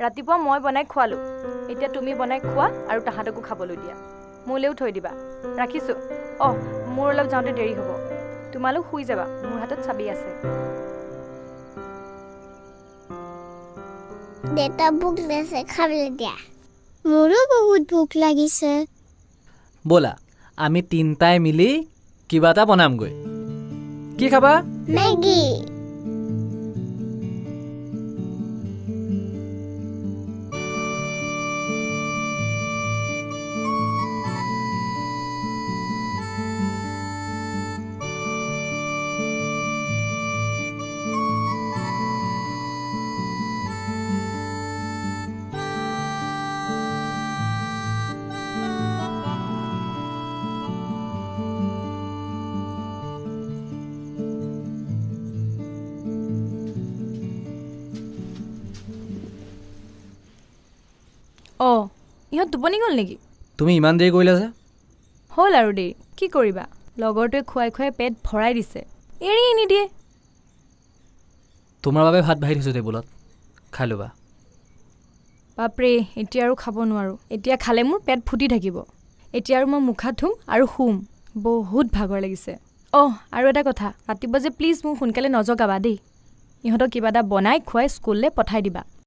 ৰাতিপুৱা মই বনাই খোৱালোঁ। এতিয়া তুমি বনাই খোৱা আৰু তাহাঁতকো খাবলৈ দিয়া। মোলৈও থৈ দিবা। ৰাখিছোঁ। অঁ মোৰ অলপ যাওঁতে দেৰি হ'ব। তোমালোক শুই যাবা। মোৰ হাতত চাবি আছে। দেউতা ভোক লাগিছে খাবলৈ দিয়া। মোৰো বহুত ভোক লাগিছে। ব'লা আমি তিনিটাই মিলি কিবা এটা বনামগৈ। কি খাবা? মেগী। অঁ ইহঁত টোপনি গ'ল নেকি? তুমি ইমান দেৰি কৰিলা যে? হ'ল আৰু দেৰি কি কৰিবা? লগৰটোৱে খুৱাই খুৱাই পেট ভৰাই দিছে। এৰিয়ে নিদিয়ে। তোমাৰ বাবে ভাত বাঢ়ি থৈছোঁ টেবুলত। খাই ল'বা। বাপৰে এতিয়া আৰু খাব নোৱাৰোঁ। এতিয়া খালে মোৰ পেট ফুটি থাকিব। এতিয়া আৰু মই মুখ ধুম আৰু শুম। বহুত ভাগৰ লাগিছে। অঁ আৰু এটা কথা ৰাতিপুৱা যে প্লিজ মোক সোনকালে নজগাবা দেই। ইহঁতক কিবা এটা বনাই খুৱাই স্কুললৈ পঠাই দিবা।